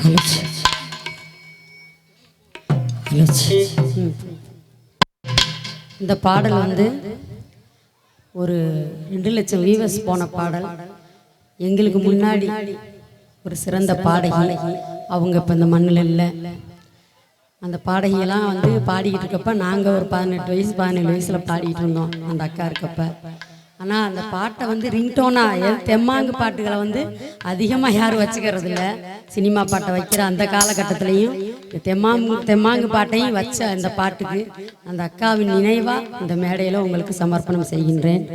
அழைச்சி அழைச்சி இந்த பாடல் வந்து ஒரு ரெண்டு லட்சம் வீவர்ஸ் போன பாடல். எங்களுக்கு முன்னாடி ஒரு சிறந்த பாடகி. அவங்க இப்போ இந்த மண்ணில் இல்லை. அந்த பாடகியெல்லாம் வந்து பாடிக்கிட்டு இருக்கப்ப நாங்கள் ஒரு பதினெட்டு வயசு பதினேழு வயசில் பாடிக்கிட்டு இருந்தோம். அந்த அக்கா இருக்கப்போ. ஆனால் அந்த பாட்டை வந்து ரிங்டோனா தெம்மாங்கு பாட்டுகளை வந்து அதிகமாக யாரும் வச்சுக்கிறது இல்லை. சினிமா பாட்டை வைக்கிற அந்த காலகட்டத்திலையும் தெம்மாங்கு தெம்மாங்கு பாட்டையும் வச்ச அந்த பாட்டுக்கு அந்த அக்காவின் நினைவாக இந்த மேடையில் உங்களுக்கு சமர்ப்பணம் செய்கின்றேன்.